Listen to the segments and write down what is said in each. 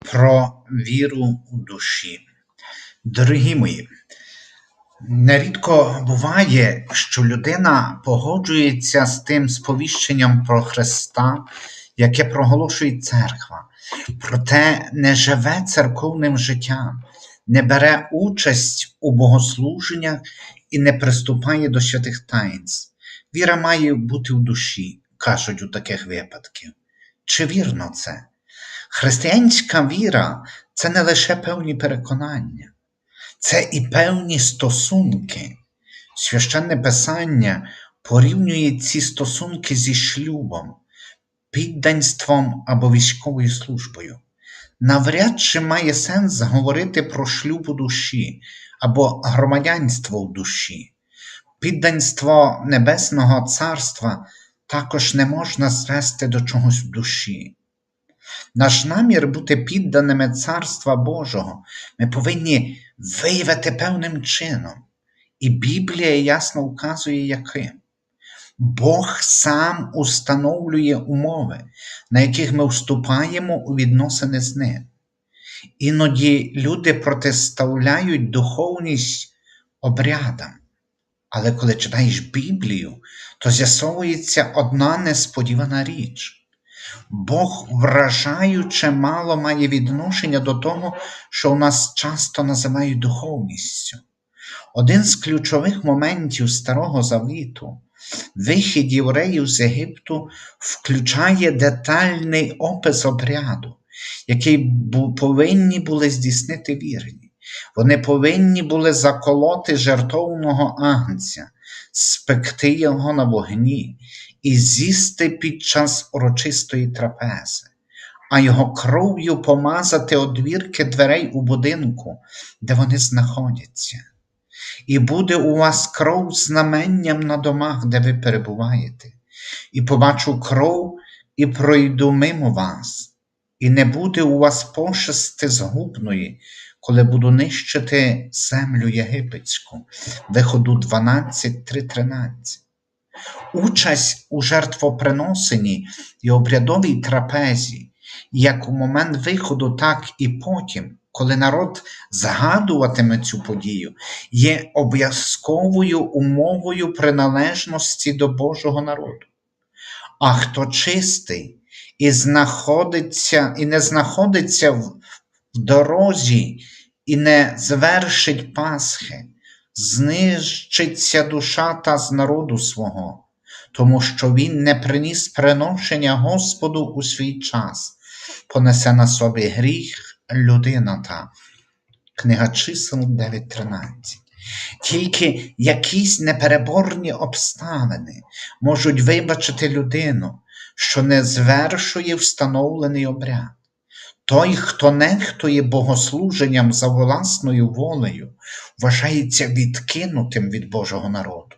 про віру у душі. Дорогі мої, нерідко буває, що людина погоджується з тим сповіщенням про Христа, яке проголошує церква, проте не живе церковним життям, не бере участь у богослуженнях і не приступає до святих таїнств. Віра має бути в душі, кажуть у таких випадків. Чи вірно це? Християнська віра це не лише певні переконання, це і певні стосунки. Священне Писання порівнює ці стосунки зі шлюбом, підданством або військовою службою. Навряд чи має сенс говорити про шлюб у душі або громадянство в душі. Підданство Небесного Царства також не можна звести до чогось в душі. Наш намір бути підданими Царства Божого ми повинні виявити певним чином, і Біблія ясно вказує, яким. Бог сам установлює умови, на яких ми вступаємо у відносини з ним. Іноді люди протиставляють духовність обрядам, але коли читаєш Біблію, то з'ясовується одна несподівана річ. Бог вражаюче мало має відношення до того, що у нас часто називають духовністю. Один з ключових моментів Старого Завіту, вихід євреїв з Єгипту, включає детальний опис обряду, який повинні були здійснити вірні. Вони повинні були заколоти жертовного агнця, спекти його на вогні і з'їсти під час урочистої трапези, а його кров'ю помазати одвірки дверей у будинку, де вони знаходяться. І буде у вас кров знаменням на домах, де ви перебуваєте, і побачу кров, і пройду мимо вас, і не буде у вас пошести згубної, коли буду нищити землю єгипетську, виходу 12, 3, 13. Участь у жертвоприносенні і обрядовій трапезі, як у момент виходу, так і потім, коли народ згадуватиме цю подію, є обов'язковою умовою приналежності до Божого народу. А хто чистий і знаходиться, і не знаходиться в дорозі, і не звершить Пасхи, знищиться душа та з народу свого, тому що він не приніс приношення Господу у свій час, понесе на собі гріх людина та. Книга чисел 9.13. Тільки якісь непереборні обставини можуть вибачити людину, що не звершує встановлений обряд. Той, хто нехтує богослуженням за власною волею, вважається відкинутим від Божого народу.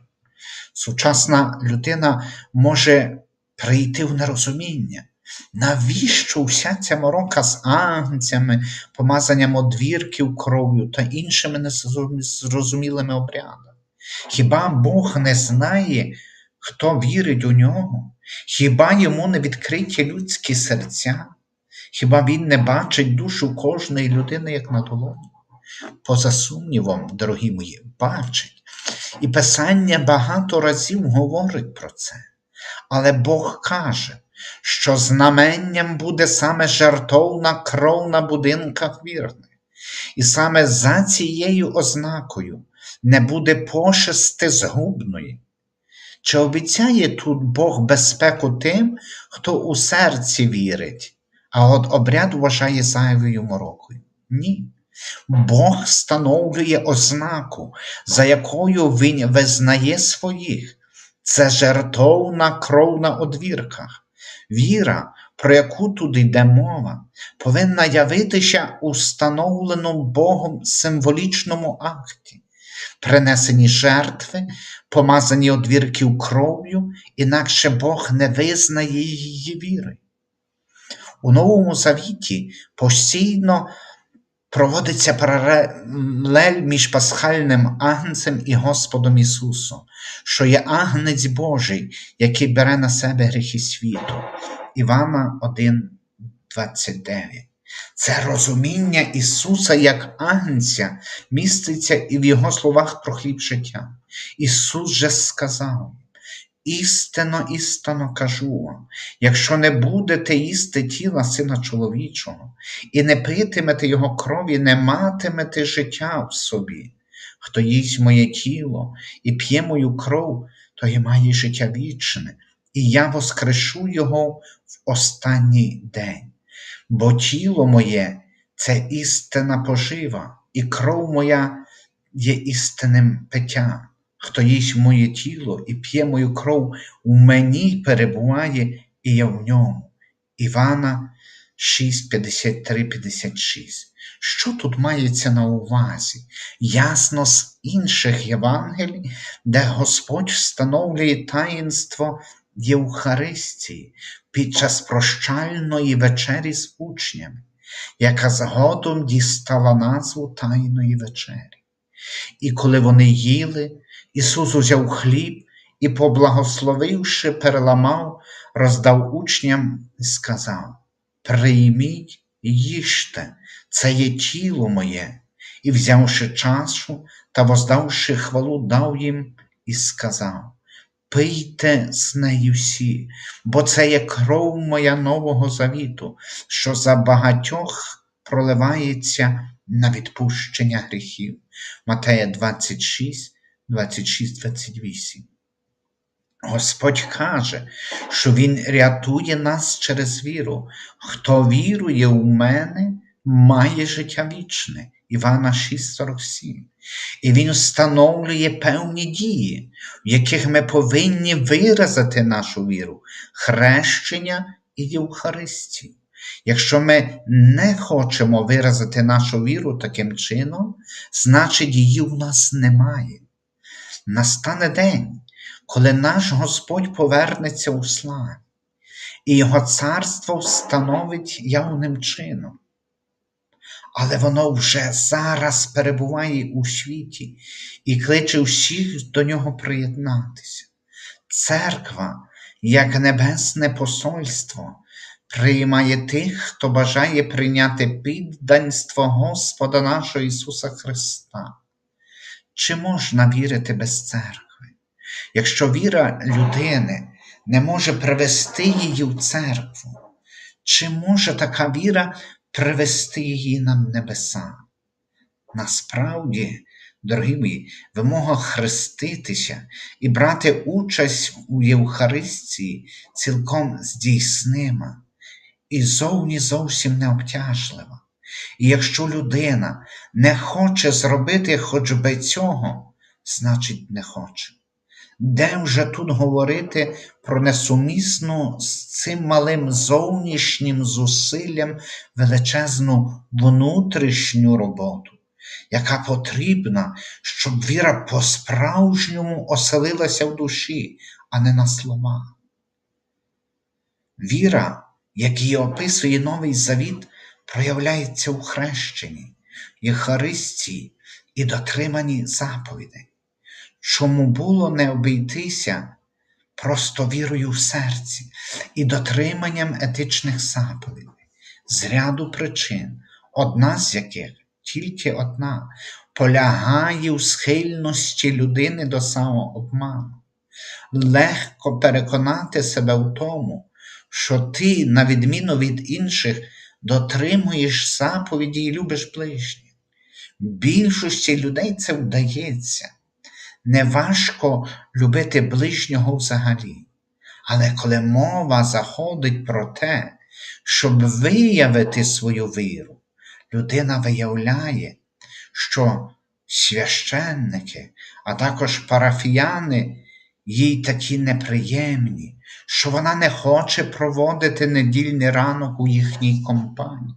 Сучасна людина може прийти в нерозуміння. Навіщо вся ця морока з агнцями, помазанням одвірків кров'ю та іншими незрозумілими обрядами? Хіба Бог не знає, хто вірить у нього? Хіба йому не відкриті людські серця? Хіба він не бачить душу кожної людини, як на долоні? Поза сумнівом, дорогі мої, бачить. І Писання багато разів говорить про це. Але Бог каже, що знаменням буде саме жартовна кров на будинках вірних, і саме за цією ознакою не буде пошести згубної. Чи обіцяє тут Бог безпеку тим, хто у серці вірить, а от обряд вважає зайвою морокою? Ні. Бог встановлює ознаку, за якою Він визнає своїх. Це жертовна кров на одвірках. Віра, про яку тут йде мова, повинна явитися у встановленому Богом символічному акті, принесені жертви, помазані одвірків кров'ю, інакше Бог не визнає її віри. У Новому Завіті постійно проводиться паралель між пасхальним агнцем і Господом Ісусом, що є агнець Божий, який бере на себе гріхи світу. Івана 1, 29. Це розуміння Ісуса як Агнця міститься і в Його словах про хліб життя. Ісус же сказав: Істинно, істинно кажу вам, якщо не будете їсти тіла Сина чоловічого і не питимете Його крові, не матимете життя в собі. Хто їсть моє тіло і п'є мою кров, той має життя вічне, і я воскрешу його в останній день. Бо тіло моє це істинна пожива, і кров моя є істинним питтям. Хто їсть моє тіло і п'є мою кров, у мені перебуває і я в ньому. Івана 6, 53, 56. Що тут мається на увазі? Ясно з інших Євангелій, де Господь встановлює таїнство Євхаристії під час прощальної вечері з учнями, яка згодом дістала назву Тайної вечері. І коли вони їли, Ісус узяв хліб і, поблагословивши, переламав, роздав учням і сказав: Прийміть і їжте, це є тіло моє, і, взявши чашу та воздавши хвалу, дав їм і сказав: Пийте з нею всі, бо це є кров моя нового завіту, що за багатьох проливається на відпущення гріхів. Матея 26, 26, 28. Господь каже, що Він рятує нас через віру. Хто вірує у мене, має життя вічне. Івана 6,47. І Він встановлює певні дії, в яких ми повинні виразити нашу віру, хрещення і Євхаристію. Якщо ми не хочемо виразити нашу віру таким чином, значить її у нас немає. Настане день, коли наш Господь повернеться у славі, і Його царство встановить явним чином. Але воно вже зараз перебуває у світі і кличе всіх до нього приєднатися. Церква, як небесне посольство, приймає тих, хто бажає прийняти підданство Господа нашого Ісуса Христа. Чи можна вірити без церкви? Якщо віра людини не може привести її в церкву, чи може така віра привести її на небеса? Насправді, дорогі мої, вимога хреститися і брати участь у Євхаристії цілком здійснима і зовні зовсім не обтяжлива. І якщо людина не хоче зробити хоч би цього, значить не хоче. Де вже тут говорити про несумісну з цим малим зовнішнім зусиллям величезну внутрішню роботу, яка потрібна, щоб віра по-справжньому оселилася в душі, а не на словах. Віра, як її описує Новий Завіт, проявляється у хрещенні, Єхаристії і дотриманні заповідей. Чому було не обійтися просто вірою в серці і дотриманням етичних заповідей, з ряду причин, одна з яких тільки одна полягає у схильності людини до самообману. Легко переконати себе в тому, що ти, на відміну від інших, дотримуєш заповіді і любиш ближніх. Більшості людей це вдається. Неважко любити ближнього взагалі. Але коли мова заходить про те, щоб виявити свою віру, людина виявляє, що священники, а також парафіяни їй такі неприємні, що вона не хоче проводити недільний ранок у їхній компанії.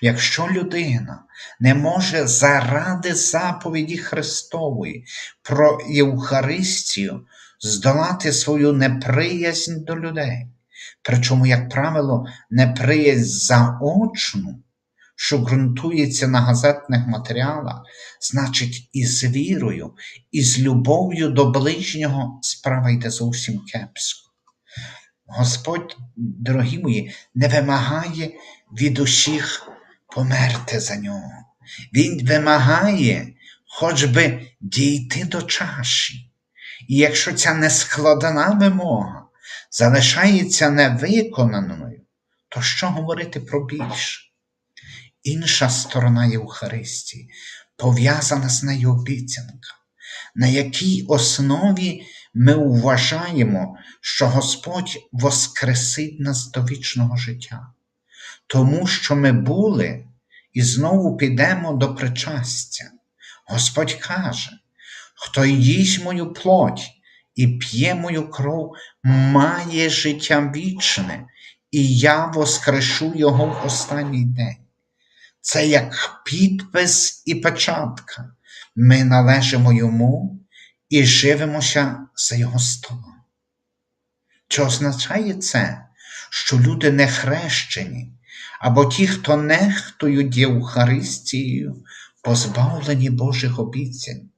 Якщо людина не може заради заповіді Христової про Євхаристію здолати свою неприязнь до людей, причому, як правило, неприязнь заочну, що ґрунтується на газетних матеріалах, значить, і з вірою, і з любов'ю до ближнього справа йде зовсім кепсько. Господь, дорогі мої, не вимагає від усіх померти за нього. Він вимагає хоч би дійти до чаші. І якщо ця нескладна вимога залишається невиконаною, то що говорити про більше? Інша сторона Євхаристії пов'язана з нею обіцянка, на якій основі ми вважаємо, що Господь воскресить нас до вічного життя, тому що ми були і знову підемо до причастя. Господь каже, хто їсть мою плоть і п'є мою кров, має життя вічне, і я воскрешу його в останній день. Це як підпис і печатка. Ми належимо йому і живемося за його столом. Чи означає це, що люди не хрещені, або ті, хто нехтують Євхаристією, позбавлені Божих обіцянь?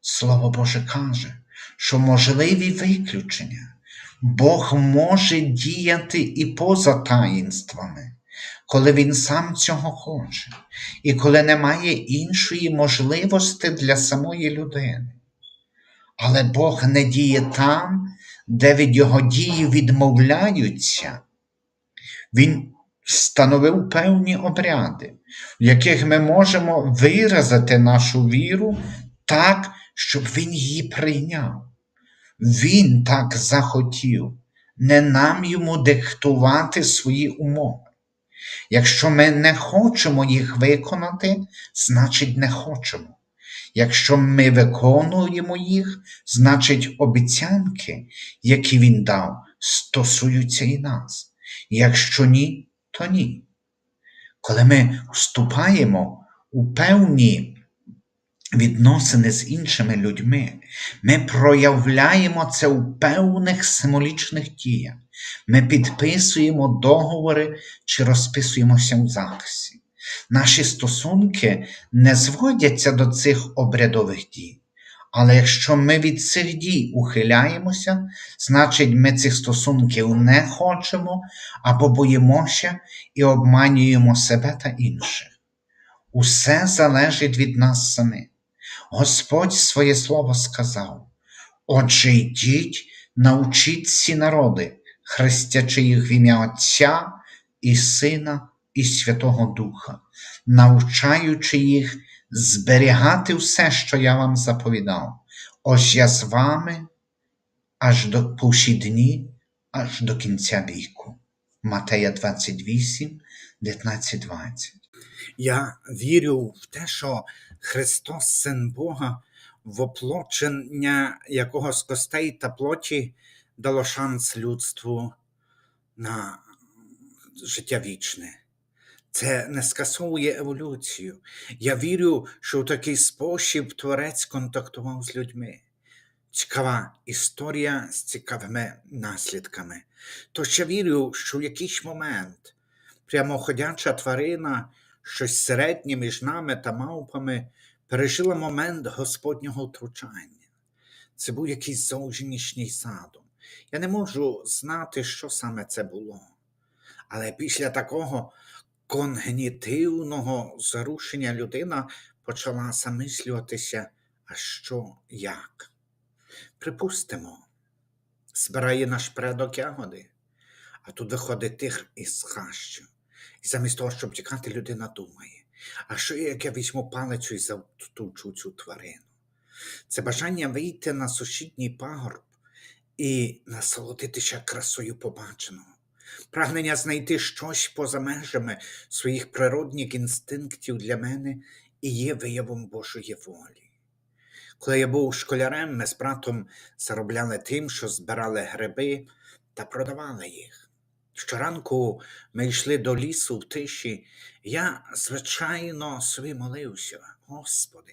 Слово Боже каже, що можливі виключення. Бог може діяти і поза таїнствами, коли Він сам цього хоче, і коли немає іншої можливості для самої людини. Але Бог не діє там, де від Його дії відмовляються. Він встановив певні обряди, в яких ми можемо виразити нашу віру так, щоб Він її прийняв. Він так захотів, не нам йому диктувати свої умови. Якщо ми не хочемо їх виконати, значить не хочемо. Якщо ми виконуємо їх, значить обіцянки, які він дав, стосуються і нас. Якщо ні, то ні. Коли ми вступаємо у певні відносини з іншими людьми, ми проявляємо це у певних символічних діях. Ми підписуємо договори чи розписуємося у захисті. Наші стосунки не зводяться до цих обрядових дій. Але якщо ми від цих дій ухиляємося, значить ми цих стосунків не хочемо або боїмося і обманюємо себе та інших. Усе залежить від нас самих. Господь своє слово сказав: Отже, йдіть, научіть ці народи, хрестячи їх в ім'я Отця і Сина і Святого Духа, навчаючи їх зберігати все, що я вам заповідав. Ось я з вами аж до по всі дні, аж до кінця віку. Матея 28, 19, 20. Я вірю в те, що Христос, Син Бога, воплочення якого з костей та плоті дало шанс людству на життя вічне. Це не скасовує еволюцію. Я вірю, що в такий спосіб Творець контактував з людьми. Цікава історія з цікавими наслідками. Тож я вірю, що в якийсь момент прямоходяча тварина, щось середнє між нами та мавпами, пережила момент Господнього втручання. Це був якийсь зовнішній задум. Я не можу знати, що саме це було. Але після такого конгенітивного зарушення людина почала замислюватися, а що як. Припустимо, збирає наш предок ягоди, а тут виходить тигр із хащу. І замість того, щоб тікати, людина думає, а що як я візьму палицю і завтучу цю тварину? Це бажання вийти на сусідній пагорб і насолодитися красою побаченого, прагнення знайти щось поза межами своїх природних інстинктів для мене і є виявом Божої волі. Коли я був школярем, ми з братом заробляли тим, що збирали гриби та продавали їх. Щоранку ми йшли до лісу в тиші, я, звичайно, собі молився, Господи,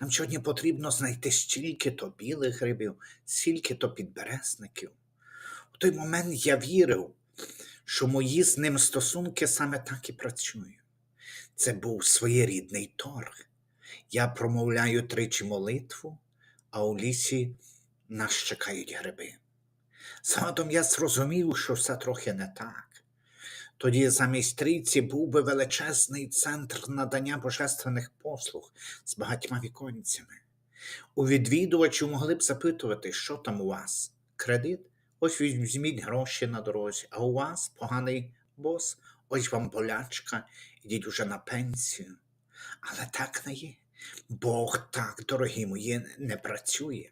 нам сьогодні потрібно знайти стільки то білих грибів, стільки то підберезників. У той момент я вірив, що мої з ним стосунки саме так і працюють. Це був своєрідний торг. Я промовляю тричі молитву, а у лісі нас чекають гриби. Згодом я зрозумів, що все трохи не так. Тоді замість трійці був би величезний центр надання божественних послуг з багатьма віконцями. У відвідувачів могли б запитувати, що там у вас? Кредит? Ось візьміть гроші на дорозі, а у вас поганий бос, ось вам болячка, ідіть уже на пенсію. Але так не є. Бог так, дорогі мої, не працює.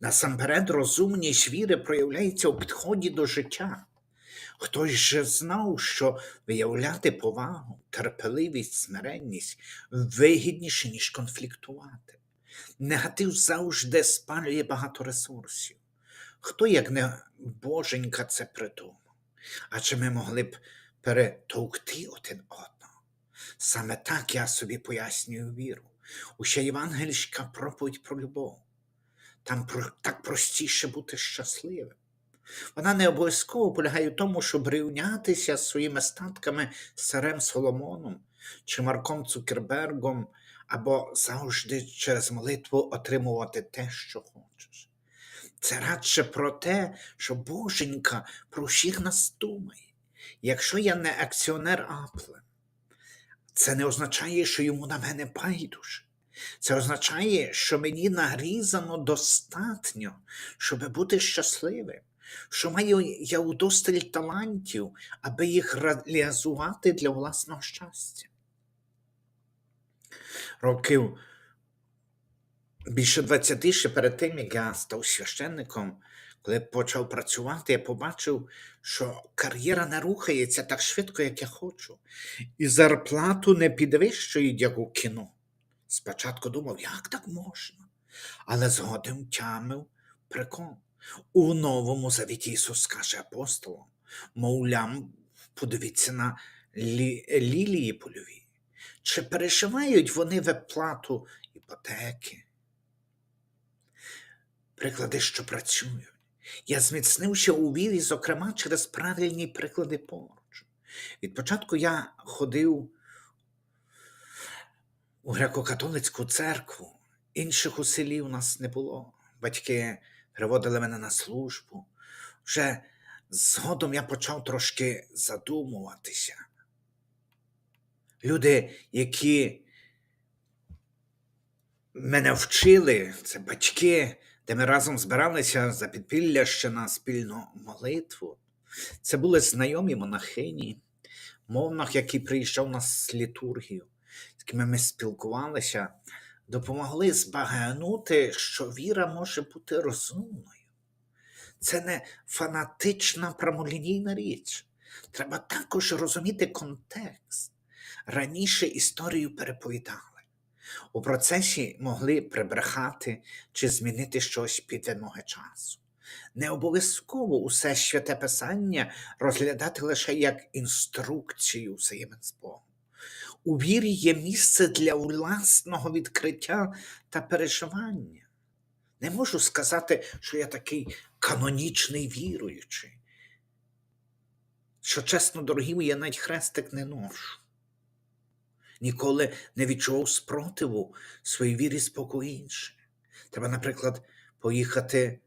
Насамперед, розумність віри проявляється у підході до життя. Хтось же знав, що виявляти повагу, терпеливість, смиренність вигідніше, ніж конфліктувати. Негатив завжди спалює багато ресурсів. Хто, як не боженька, це придумав? Адже ми могли б перетовкти один одного. Саме так я собі пояснюю віру. Уся євангельська проповідь про любов. Там так простіше бути щасливим. Вона не обов'язково полягає в тому, щоб рівнятися з своїми статками з царем Соломоном чи Марком Цукербергом, або завжди через молитву отримувати те, що хочеш. Це радше про те, що Боженька про всіх нас думає. Якщо я не акціонер Apple, це не означає, що йому на мене байдуже. Це означає, що мені нагрізано достатньо, щоб бути щасливим, що маю я удосталь талантів, аби їх реалізувати для власного щастя. Років більше 20 ще перед тим, як я став священником, коли почав працювати, я побачив, що кар'єра не рухається так швидко, як я хочу, і зарплату не підвищують, як у кіно. Спочатку думав, як так можна, але згодом тямив прикол. У новому завіті Ісус каже апостолам, мовлям, подивіться на лі, лілії польові. Чи переживають вони виплату іпотеки? Приклади, що працюють. Я зміцнився у вірі, зокрема, через правильні приклади поруч. Від початку я ходив у греко-католицьку церкву, інших у селі у нас не було. Батьки приводили мене на службу. Вже згодом я почав трошки задумуватися. Люди, які мене вчили, це батьки, де ми разом збиралися за підпілля ще на спільну молитву. Це були знайомі монахині, мовнах, які приїжджав на літургію, з якими ми спілкувалися, допомогли збагнути, що віра може бути розумною. Це не фанатична прямолінійна річ. Треба також розуміти контекст. Раніше історію переповідали. У процесі могли прибрехати чи змінити щось під вимоги часу. Не обов'язково усе святе писання розглядати лише як інструкцію взаємин з Богом. У вірі є місце для власного відкриття та переживання. Не можу сказати, що я такий канонічний віруючий. Що чесно, дорогі мої, я навіть хрестик не ношу. Ніколи не відчував спротиву своїй вірі спокою інше. Треба, наприклад, поїхати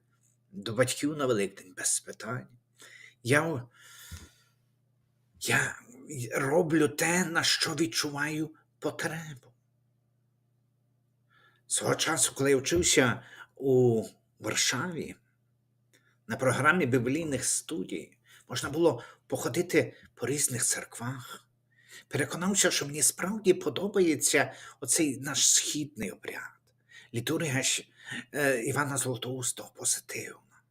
до батьків на Великдень без питань. Я, я роблю те, на що відчуваю потребу. Свого часу, коли я вчився у Варшаві, на програмі біблійних студій можна було походити по різних церквах. Переконався, що мені справді подобається оцей наш східний обряд. Літургія е, Івана Золотоустого позитивна,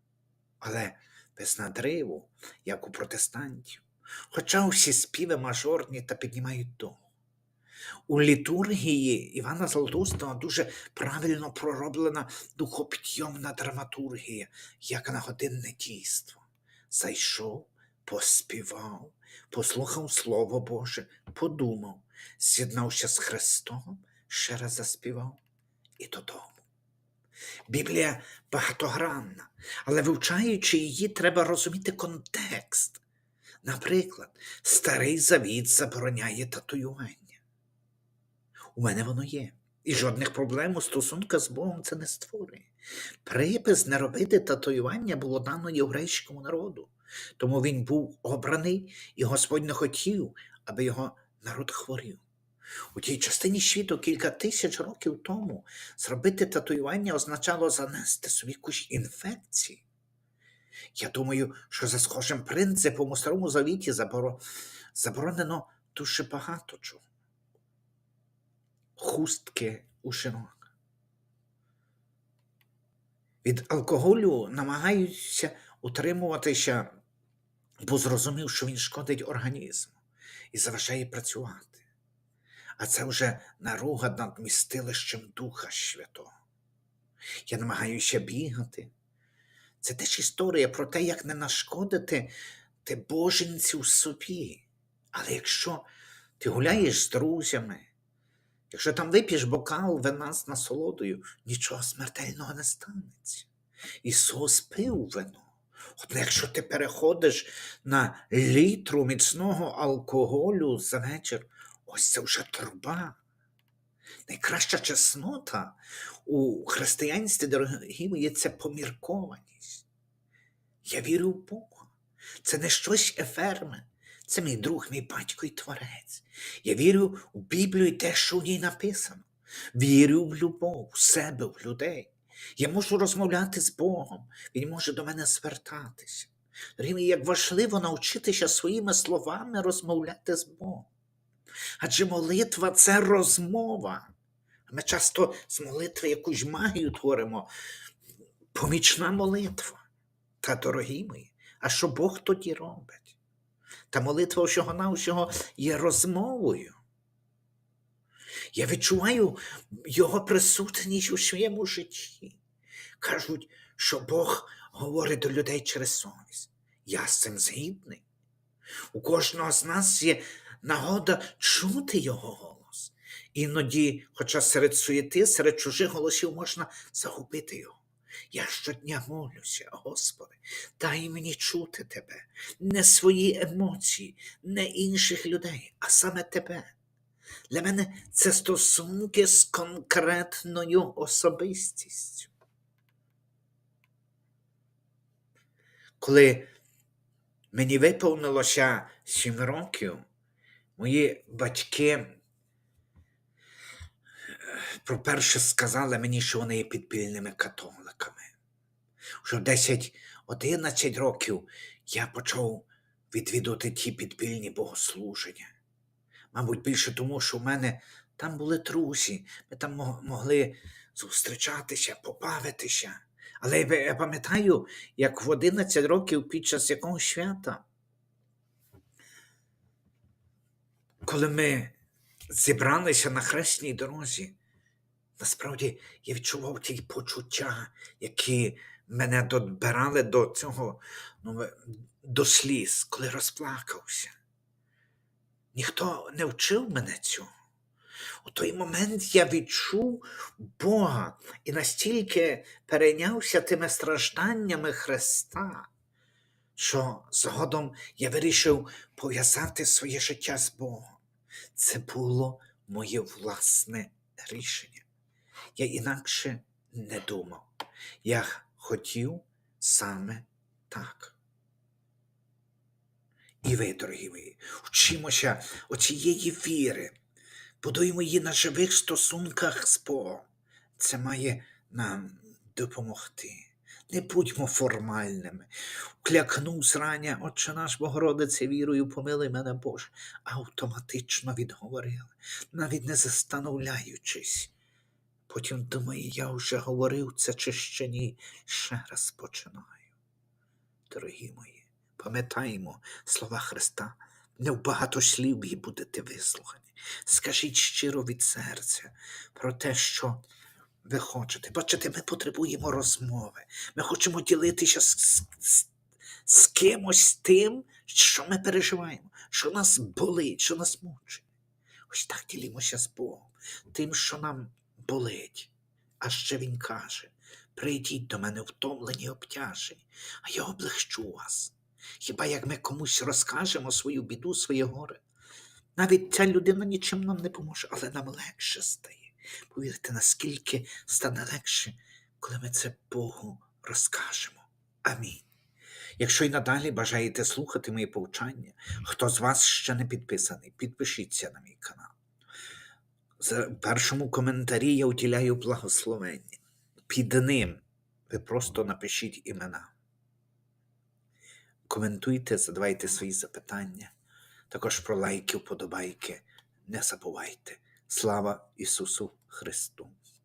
але без надриву, як у протестантів. Хоча всі співи мажорні та піднімають дух. У літургії Івана Золотоустого дуже правильно пророблена духопідйомна драматургія, як на годинне дійство. Зайшов, поспівав, послухав Слово Боже, подумав, з'єднався з Христом, ще раз заспівав і додому. Біблія багатогранна, але вивчаючи її, треба розуміти контекст. Наприклад, Старий Завіт забороняє татуювання. У мене воно є. І жодних проблем у стосунках з Богом це не створює. Припис не робити татуювання було дано єврейському народу. Тому він був обраний, і Господь не хотів, аби його народ хворів. У тій частині світу кілька тисяч років тому зробити татуювання означало занести собі якусь інфекцію. Я думаю, що за схожим принципом у Старому Завіті заборонено дуже багато чого. Хустки у жінок. Від алкоголю намагаються утримуватися, бо зрозумів, що він шкодить організму і заважає працювати. А це вже наруга над вмістилищем Духа Святого. Я намагаюся бігати. Це теж історія про те, як не нашкодити ти боженці в собі. Але якщо ти гуляєш з друзями, якщо там вип'єш бокал вина з насолодою, нічого смертельного не станеться. Ісус пив вино. От якщо ти переходиш на літру міцного алкоголю за вечір, ось це вже труба. Найкраща чеснота у християнстві, дорогі мої, це поміркованість. Я вірю в Бога. Це не щось еферме. Це мій друг, мій батько і творець. Я вірю в Біблію і те, що в ній написано. Вірю в любов, в себе, в людей. Я можу розмовляти з Богом, Він може до мене звертатися. Дорогі як важливо навчитися своїми словами розмовляти з Богом. Адже молитва це розмова. Ми часто з молитви якусь магію творимо. Помічна молитва. Та, дорогі мої, а що Бог тоді робить? Та молитва всього навсього є розмовою. Я відчуваю його присутність у своєму житті. Кажуть, що Бог говорить до людей через совість. Я з цим згідний. У кожного з нас є нагода чути його голос. Іноді, хоча серед суєти, серед чужих голосів можна загубити його. Я щодня молюся, Господи, дай мені чути Тебе, не свої емоції, не інших людей, а саме Тебе. Для мене це стосунки з конкретною особистістю. Коли мені виповнилося сім років, мої батьки е, по-перше сказали мені, що вони є підпільними католиками. Вже 10-11 років я почав відвідувати ті підпільні богослуження. Мабуть, більше тому, що в мене там були друзі, ми там могли зустрічатися, побавитися. Але я пам'ятаю, як в 11 років під час якогось свята, коли ми зібралися на хресній дорозі, насправді я відчував ті почуття, які мене добирали до цього, ну, до сліз, коли розплакався. Ніхто не вчив мене цього. У той момент я відчув Бога і настільки перейнявся тими стражданнями Христа, що згодом я вирішив пов'язати своє життя з Богом. Це було моє власне рішення. Я інакше не думав. Я хотів саме так. І ви, дорогі мої, вчимося оцієї віри, будуємо її на живих стосунках з Богом. Це має нам допомогти. Не будьмо формальними. Клякнув зрання, Отче наш Богородице, вірою, помилуй мене Боже, автоматично відговорили, навіть не застановляючись. Потім думаю, я вже говорив це чи ще ні, ще раз починаю. Дорогі мої, пам'ятаємо слова Христа, не в багато слів і будете вислухані. Скажіть щиро від серця про те, що ви хочете. Бачите, ми потребуємо розмови. Ми хочемо ділитися з, з, з, кимось тим, що ми переживаємо, що нас болить, що нас мучить. Ось так ділімося з Богом, тим, що нам болить. А ще Він каже: прийдіть до мене втомлені, обтяжені, а я облегчу вас. Хіба як ми комусь розкажемо свою біду, своє горе? Навіть ця людина нічим нам не поможе, але нам легше стає. Повірте, наскільки стане легше, коли ми це Богу розкажемо. Амінь. Якщо й надалі бажаєте слухати мої повчання, хто з вас ще не підписаний, підпишіться на мій канал. В першому коментарі я уділяю благословення. Під ним ви просто напишіть імена. Коментуйте, задавайте свої запитання. Також про лайки, вподобайки. Не забувайте. Слава Ісусу Христу!